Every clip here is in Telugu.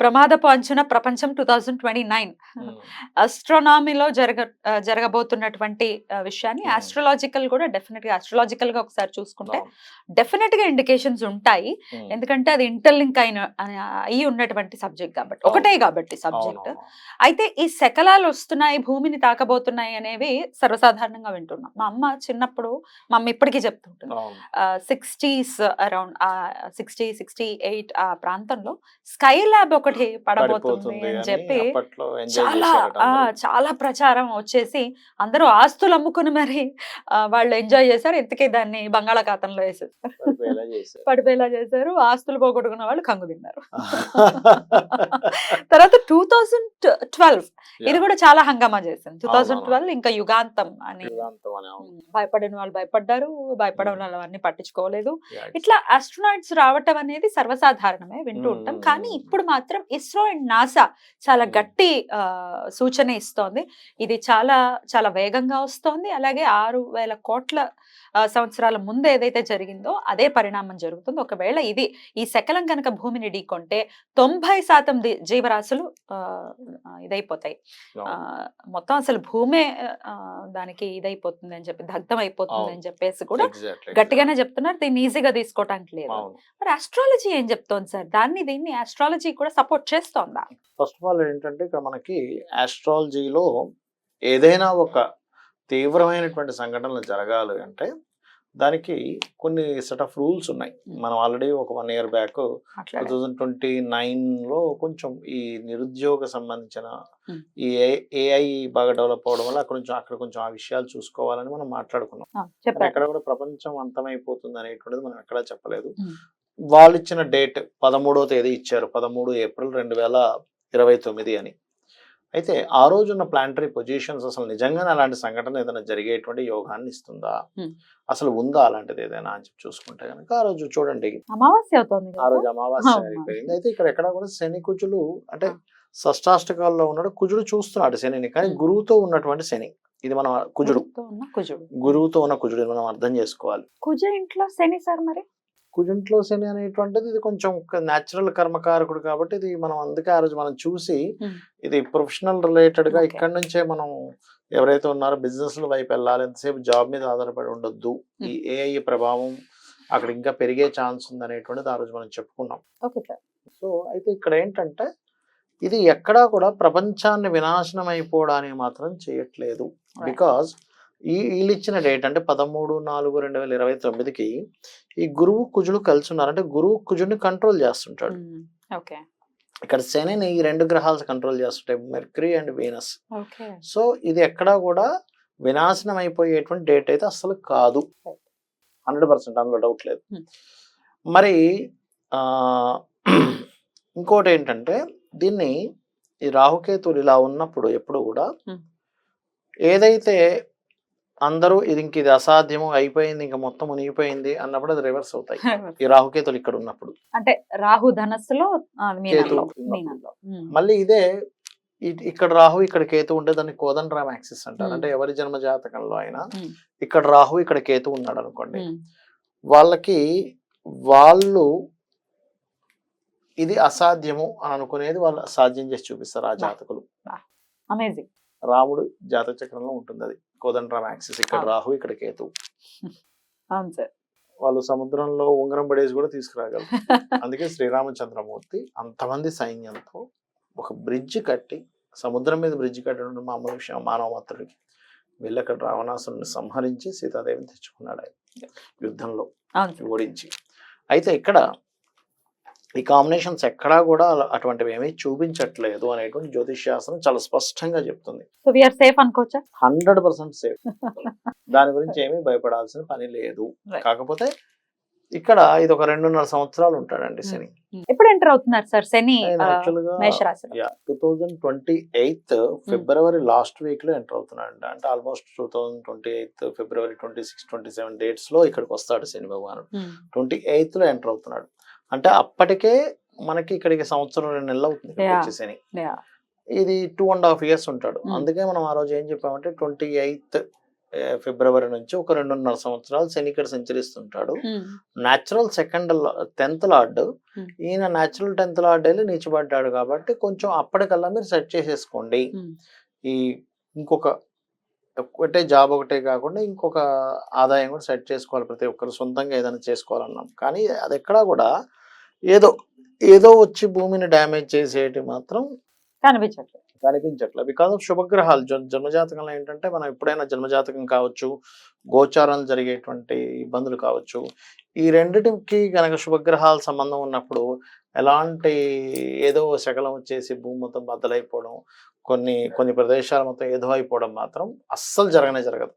ప్రమాదపు అంచున ప్రపంచం టూ థౌజండ్ ట్వంటీ నైన్. అస్ట్రోనామీలో జరగ జరగబోతున్నటువంటి విషయాన్ని. ఆస్ట్రలాజికల్ కూడా డెఫినెట్గా ఆస్ట్రలాజికల్గా ఒకసారి చూసుకుంటే. డెఫినెట్గా ఇండికేషన్స్ ఉంటాయి. ఎందుకంటే అది ఇంటర్లింక్ అయిన అయి ఉన్నటువంటి సబ్జెక్ట్ కాబట్టి ఒకటే కాబట్టి సబ్జెక్ట్. అయితే ఈ శకలాలు వస్తున్నాయి భూమిని తాకబోతున్నాయి అనేవి సర్వసాధారణంగా వింటున్నాం మా అమ్మ చిన్నప్పుడు మా అమ్మ ఇప్పటికీ చెప్తుంటుంది. Sixties around sixty sixty eight ఆ ప్రాంతంలో స్కై ల్యాబ్ ఒకటి పడబోతుంది అని చెప్పి చాలా. చాలా ప్రచారం వచ్చేసి అందరూ ఆస్తులు అమ్ముకుని మరి వాళ్ళు ఎంజాయ్ చేశారు ఇంతకీ దాన్ని బంగాళాఖాతంలో వేసేసారు పడిపోయేలా చేశారు. ఆస్తులు పోగొట్టుకున్న వాళ్ళు కంగు తిన్నారు. తర్వాత టూ థౌజండ్ ట్వెల్వ్ ఇది. కూడా చాలా హంగామా చేసింది. Two thousand. ట్వెల్వ్ ఇంకా యుగాంతం అని. భయపడిన వాళ్ళు భయపడ్డారు. భయపడిన వాళ్ళు అవన్నీ పట్టించుకోలేదు. ఇట్లా ఆస్ట్రోనాట్స్ రావటం అనేది సర్వసాధారణమే వింటూ ఉంటాం. మ్మ్. కానీ ఇప్పుడు మాత్రం ఇస్రో అండ్ నాసా చాలా మ్మ్. గట్టి సూచన ఇస్తోంది. ఇది చాలా చాలా వేగంగా వస్తోంది. అలాగే ఆరు వేల కోట్ల సంవత్సరాల ముందు ఏదైతే జరిగిందో అదే పరిణామం జరుగుతుంది. ఒకవేళ ఇది ఈ శకలం కనుక భూమిని ఢీకొంటే తొంభై శాతం జీవరాశులు ఇదైపోతాయి. మొత్తం అసలు భూమే దానికి ఇదైపోతుంది అని చెప్పి దగ్ధం అయిపోతుంది. అని చెప్పేసి కూడా గట్టిగానే చెప్తున్నారు. దీన్ని ఈజీగా తీసుకోవటానికి లేదు. మరి ఆస్ట్రాలజీ ఏం చెప్తోంది సార్? దాన్ని దీన్ని ఆస్ట్రాలజీ కూడా సపోర్ట్ చేస్తోందా? ఫస్ట్ ఆఫ్ ఆల్ ఏంటంటే ఇక్కడ మనకి ఆస్ట్రాలజీలో ఏదైనా ఒక తీవ్రమైనటువంటి సంఘటనలు జరగాలి అంటే దానికి కొన్ని సెట్ ఆఫ్ రూల్స్ ఉన్నాయి. మనం ఆల్రెడీ ఒక one year back two thousand twenty లో కొంచెం ఈ నిరుద్యోగ సంబంధించిన. ఈ ఏఐ బాగా డెవలప్ అవడం వల్ల అక్కడ కొంచెం అక్కడ కొంచెం ఆ విషయాలు చూసుకోవాలని మనం మాట్లాడుకున్నాం. ఎక్కడ కూడా ప్రపంచం అంతమైపోతుంది అనేటువంటిది మనం ఎక్కడా చెప్పలేదు. వాళ్ళు ఇచ్చిన డేట్ పదమూడవ తేదీ ఇచ్చారు. పదమూడు ఏప్రిల్ రెండు వేల ఇరవై తొమ్మిది అని. అయితే ఆ రోజు ఉన్న ప్లానటరీ పొజిషన్స్ అసలు నిజంగానే అలాంటి సంఘటన ఏదైనా జరిగేటువంటి యోగాన్ని ఇస్తుందా. అసలు ఉందా అలాంటిది ఏదైనా అని చెప్పి చూసుకుంటే కనుక ఆ రోజు చూడండి. అమావాస్య అవుతోంది ఆ రోజు అమావాస్య అయితే ఇక్కడ ఎక్కడ కూడా శని కుజులు అంటే. షష్టాష్టకాల్లో ఉన్నాడు. కుజుడు చూస్తున్నాడు శనిని కానీ. గురువుతో ఉన్నటువంటి శని. ఇది మనం కుజుడు. కుజుడుతో ఉన్న కుజుడు. గురువుతో ఉన్న కుజుడు మనం అర్థం చేసుకోవాలి. కుజ ఇంట్లో శని సార్ మరి? కుజుంట్లో శని అనేటువంటిది ఇది కొంచెం న్యాచురల్ కర్మకారకుడు కాబట్టి ఇది మనం అందుకే ఆ రోజు మనం చూసి. ఇది ప్రొఫెషనల్ రిలేటెడ్గా. ఇక్కడ నుంచే మనం ఎవరైతే ఉన్నారో బిజినెస్ వైపు వెళ్ళాలి ఎంతసేపు జాబ్ మీద ఆధారపడి ఉండొద్దు ఈ ఏఐ ప్రభావం అక్కడ ఇంకా పెరిగే ఛాన్స్ ఉంది అనేటువంటిది ఆ రోజు మనం చెప్పుకున్నాం ఓకే సార్ సో అయితే ఇక్కడ ఏంటంటే ఇది ఎక్కడా కూడా ప్రపంచాన్ని వినాశనం అయిపోవడానికి మాత్రం చేయట్లేదు Right. ఈ వీళ్ళు ఇచ్చిన డేట్ అంటే పదమూడు నాలుగు రెండు వేల ఇరవై తొమ్మిదికి ఈ గురువు కుజుడు కలిసి ఉన్నారు అంటే గురువు కుజుడిని కంట్రోల్ చేస్తుంటాడు. ఓకే. ఇక్కడ శనిని ఈ రెండు గ్రహాలు కంట్రోల్ చేస్తుంటాయి Mercury and Venus. Okay. So ఇది ఎక్కడా కూడా వినాశనం అయిపోయేటువంటి డేట్ అయితే అసలు కాదు. హండ్రెడ్ పర్సెంట్ అందులో డౌట్ లేదు. మరి ఆ, ఇంకోటి ఏంటంటే దీన్ని ఈ రాహుకేతులు ఇలా ఉన్నప్పుడు ఎప్పుడు కూడా. ఏదైతే అందరూ ఇది ఇంక ఇది అసాధ్యము అయిపోయింది ఇంకా మొత్తం మునిగిపోయింది అన్నప్పుడు అది రివర్స్ అవుతాయి. ఈ రాహుకేతులు ఇక్కడ ఉన్నప్పుడు. అంటే రాహు ధనస్సులో. మళ్ళీ ఇదే ఇక్కడ రాహు ఇక్కడ కేతు ఉంటే దాన్ని కోదండ రామ్ యాక్సిస్ అంటారు. అంటే ఎవరి జన్మ జాతకంలో అయినా. ఇక్కడ రాహు ఇక్కడ కేతు ఉన్నాడు అనుకోండి. వాళ్ళకి వాళ్ళు ఇది అసాధ్యము అని అనుకునేది వాళ్ళు సాధ్యం చేసి చూపిస్తారు ఆ జాతకులు. రాముడు జాతక చక్రంలో ఉంటుంది అది కోదండ రామ్ యాక్సిస్ ఇక్కడ. రాహు ఇక్కడ కేతు. అవును సార్ వాళ్ళు సముద్రంలో ఉంగరం పడేసి కూడా తీసుకురాగలరు. అందుకే శ్రీరామచంద్రమూర్తి అంతమంది సైన్యంతో ఒక బ్రిడ్జ్ కట్టి సముద్రం మీద బ్రిడ్జ్ కట్టడం మామూలు విషయం మానవ మాత్రుడికి. వెళ్ళి అక్కడ రావణాసురుని సంహరించి సీతాదేవిని తెచ్చుకున్నాడు ఆయన యుద్ధంలో ఓడించి. అయితే ఇక్కడ ఈ కాంబినేషన్స్ ఎక్కడా కూడా అటువంటివి ఏమీ చూపించట్లేదు అనేటువంటి జ్యోతిష్ శాస్త్రం చాలా స్పష్టంగా చెప్తుంది. సో వీఆర్ సేఫ్ అనుకోవచ్చా? హండ్రెడ్ పర్సెంట్ సేఫ్ దాని గురించి ఏమీ భయపడాల్సిన పని లేదు. కాకపోతే ఇక్కడ ఇది ఒక రెండున్నర సంవత్సరాలు ఉంటాడండి Hmm. శని ఎప్పుడు ఎంటర్ అవుతున్నారు sir? Shani two thousand twenty eighth February last వీక్లో ఎంటర్ అవుతున్నాడు అంటే almost two thousand twenty eighth February twenty six twenty seven డేట్స్లో ఇక్కడికి వస్తాడు శని భగవానుడు. ట్వంటీ ఎయిత్లో ఎంటర్ అవుతున్నాడు. అంటే అప్పటికే మనకి ఇక్కడికి సంవత్సరం రెండు నెలలు అవుతుంది ఇక్కడికి Yeah. వచ్చి శని yeah. ఇది టూ అండ్ హాఫ్ ఇయర్స్ ఉంటాడు Hmm. అందుకే మనం ఆ రోజు ఏం చెప్పామంటే ట్వంటీ ఎయిత్ ఫిబ్రవరి నుంచి ఒక రెండున్నర సంవత్సరాలు శని ఇక్కడ సంచరిస్తుంటాడు natural second tenth lord Hmm. ఈయన న్యాచురల్ టెన్త్ లార్డ్ వెళ్ళి నీచబడ్డాడు కాబట్టి కొంచెం అప్పటికల్లా మీరు సెట్ చేసేసుకోండి ఉమ్, ఈ ఇంకొక ఒకటే జాబ్ ఒకటే కాకుండా ఇంకొక ఆదాయం కూడా సెట్ చేసుకోవాలి ప్రతి ఒక్కరు సొంతంగా ఏదైనా చేసుకోవాలన్నాం కానీ అది ఎక్కడా కూడా ఏదో ఏదో వచ్చి భూమిని డ్యామేజ్ చేసేటి మాత్రం కనిపించట్లేదు. కనిపించట్లేదు. Because of శుభగ్రహాలు. జన్- జన్మజాతకంలో ఏంటంటే మనం ఎప్పుడైనా జన్మజాతకం కావచ్చు గోచారాలు జరిగేటువంటి ఇబ్బందులు కావచ్చు ఈ రెండిటికి గనక శుభగ్రహాల సంబంధం ఉన్నప్పుడు ఎలాంటి ఏదో శకలం వచ్చేసి భూమి మొత్తం బద్దలైపోవడం కొన్ని కొన్ని ప్రదేశాలు మొత్తం ఏదో అయిపోవడం మాత్రం అస్సలు జరగనే జరగదు.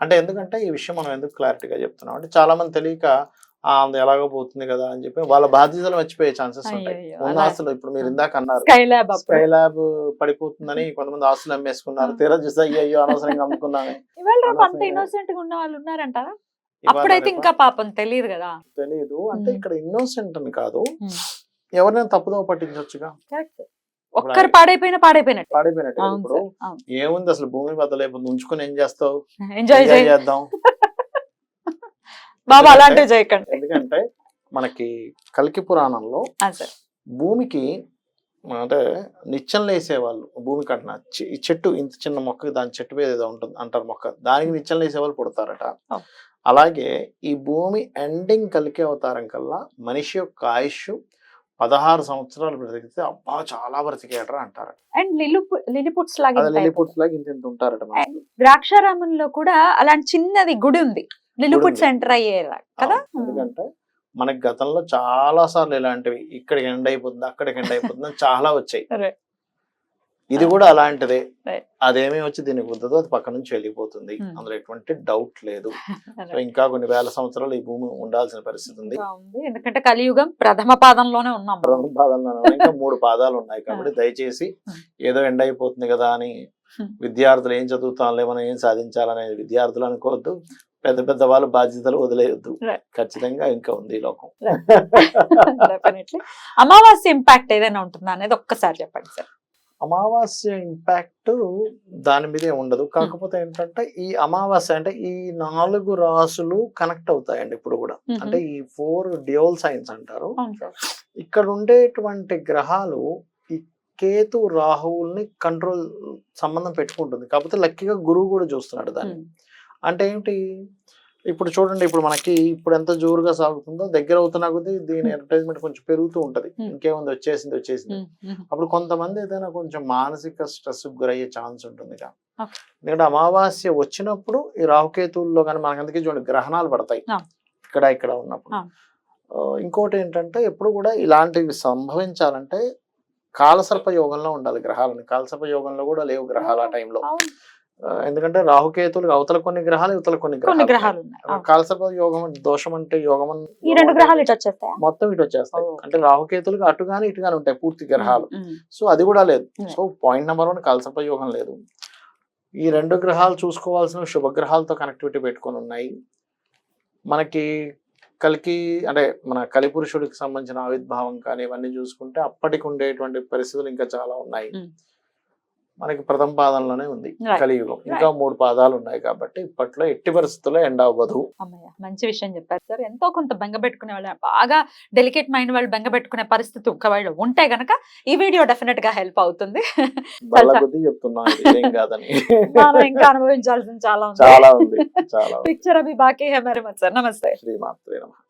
అంటే ఎందుకంటే ఈ విషయం మనం ఎందుకు క్లారిటీగా చెప్తున్నాం అంటే చాలా మంది తెలియక "ఆ, అది ఎలాగో పోతుంది కదా అని చెప్పి వాళ్ళ బాధ్యతలు మర్చిపోయే ఛాన్సెస్ ఉంటాయి. ఉన్న ఆస్తులు ఇప్పుడు మీరు ఇందాక అన్నారు. స్కై ల్యాబ్ పడిపోతుందని కొంతమంది ఆస్తులు అమ్మేసుకున్నారు. తీరా చూస్తే అయ్యో అనవసరంగా అమ్ముకున్నాను. అంత ఇన్నోసెంట్గా ఉన్న వాళ్ళు ఉన్నారంటారా అప్పుడైతే? ఇంకా పాపం తెలియదు కదా. తెలియదు అంటే. ఇక్కడ ఇన్నోసెంట్ అని కాదు. ఎవరినైనా తప్పుదో పట్టించవచ్చుగా ఒక్కరు పాడైపోయినా పాడైపోయినట్టు. పాడిపోయినట్టు. ఇప్పుడు ఏముంది అసలు భూమి బద్దలైపోతుంది. ఉంచుకొని ఏం చేస్తావు? ఎంజాయ్ చేద్దాం. బాబా అలాంటివి చేయకండి. ఎందుకంటే మనకి కల్కి పురాణంలో భూమికి అంటే లేసేవాళ్ళు భూమి కట్టిన ఈ చెట్టు ఇంత చిన్న మొక్క దాని చెట్టు మీద ఏదో ఉంటుంది అంటారు మొక్క దానికి నిత్యం లేసేవాళ్ళు పుడతారట. అలాగే ఈ భూమి ఎండింగ్ కలికే అవతారం కల్లా మనిషి యొక్క ఆయుష్ పదహారు సంవత్సరాలు బ్రతికితే అబ్బా చాలా బ్రతికేటరా అంటారు అండ్ లిలు లిలిపుట్స్ లాగా లిలిపుట్స్ లాగా ఇంత ఇంత ఉంటారట. ద్రాక్షారామంలో కూడా అలాంటి చిన్నది గుడి ఉంది. ఉంది. సెంటర్ అయ్యేలా కదా. ఎందుకంటే మనకి గతంలో చాలా సార్లు ఇలాంటివి ఇక్కడికి ఎండ్ అయిపోతుంది అక్కడికి ఎండ్ అయిపోతుంది అని చాలా వచ్చాయి. ఇది కూడా అలాంటిదే. అదేమీ వచ్చి దీనికి కుదరదు అది పక్క నుంచి వెళ్ళిపోతుంది. అందులో ఎటువంటి డౌట్ లేదు ఇంకా కొన్ని వేల సంవత్సరాలు ఈ భూమి ఉండాల్సిన పరిస్థితి ఉంది ఎందుకంటే కలియుగం ప్రథమ పాదంలోనే ఉన్నాం. ప్రథమ పాదాల్లో ఇంకా మూడు పాదాలు ఉన్నాయి కాబట్టి దయచేసి. ఏదో ఎండ్ అయిపోతుంది కదా అని. విద్యార్థులు ఏం చదువుతాంలే మనం ఏం సాధించాలనే విద్యార్థులు అనుకోవద్దు పెద్ద పెద్ద వాళ్ళు బాధ్యతలు వదిలేయొద్దు. ఖచ్చితంగా ఇంకా ఉంది ఈ లోకం. అమావాస్య ఇంపాక్ట్ ఏదైనా ఉంటుందా అనేది ఒక్కసారి చెప్పండి సార్. అమావాస్య ఇంపాక్ట్ దాని మీదే ఉండదు. కాకపోతే ఏంటంటే ఈ అమావాస్య అంటే ఈ నాలుగు రాసులు కనెక్ట్ అవుతాయండి ఇప్పుడు కూడా. అంటే ఈ ఫోర్ డ్యూల్ సైన్స్ అంటారు. ఇక్కడ ఉండేటువంటి గ్రహాలు ఈ కేతు రాహువుల్ని కంట్రోల్ సంబంధం పెట్టుకుంటుంది. కాకపోతే లక్కీగా గురువు కూడా చూస్తున్నాడు దాన్ని. అంటే ఏంటి? ఇప్పుడు చూడండి ఇప్పుడు మనకి ఇప్పుడు ఎంత జోరుగా సాగుతుందో దగ్గర అవుతున్నా కొద్దీ దీని అడ్వర్టైజ్మెంట్ కొంచెం పెరుగుతూ ఉంటది. ఇంకేముంది? వచ్చేసింది వచ్చేసింది. అప్పుడు కొంతమంది ఏదైనా కొంచెం మానసిక స్ట్రెస్ గురయ్యే ఛాన్స్ ఉంటుంది. ఎందుకంటే అమావాస్య వచ్చినప్పుడు ఈ రాహుకేతువుల్లో కానీ మనకి అందుకే చూడండి గ్రహణాలు పడతాయి. ఇక్కడ ఇక్కడ ఉన్నప్పుడు. ఇంకోటి ఏంటంటే ఎప్పుడు కూడా ఇలాంటివి సంభవించాలంటే కాలసర్ప యోగంలో ఉండాలి గ్రహాలని. కాలసర్ప యోగంలో కూడా లేవు గ్రహాలు ఆ టైంలో ఎందుకంటే రాహుకేతులు అవతల కొన్ని గ్రహాలు ఇవతల కొన్ని కొన్ని గ్రహాలు. కాలసర్ప యోగం దోషం అంటే యోగం ఈ రెండు గ్రహాలు ఇటు వచ్చేస్తాయా మొత్తం ఇటు వచ్చేస్తాయి. అంటే రాహుకేతులకు అటు గాని ఇటు గాని ఉంటాయి పూర్తి గ్రహాలు. సో అది కూడా లేదు. సో పాయింట్ నెంబర్ వన్ కలసప యోగం లేదు ఈ రెండు గ్రహాలు చూసుకోవాల్సిన శుభగ్రహాలతో కనెక్టివిటీ పెట్టుకొని ఉన్నాయి మనకి కలికి అంటే మన కలిపురుషుడికి సంబంధించిన ఆవిర్భావం కానీ ఇవన్నీ చూసుకుంటే అప్పటికి ఉండేటువంటి పరిస్థితులు ఇంకా చాలా ఉన్నాయి. మనకి ప్రథమ పాదంలోనే ఉంది. కలియుగం. ఇంకా మూడు పాదాలు ఉన్నాయి కాబట్టి ఇప్పట్లో ఎట్టి పరిస్థితుల్లో ఎండ్ అవ్వదు. అమ్మయ్య మంచి విషయం చెప్పారు. సార్ ఎంతో కొంత బెంగ పెట్టుకునే వాళ్ళు బాగా డెలికేట్ మైండ్ వాళ్ళు బెంగ పెట్టుకునే పరిస్థితి ఒకవేళ ఉంటే గనక ఈ వీడియో డెఫినెట్గా హెల్ప్ అవుతుంది. బల్ల కొద్దీ చెప్తున్నా ఇది ఏం కాదని. మనం ఇంకా అనుభవించాల్సింది చాలా ఉంది. పిక్చర్ అభి బాకీ హే మరి సార్. నమస్తే. శ్రీమాత్రే నమః.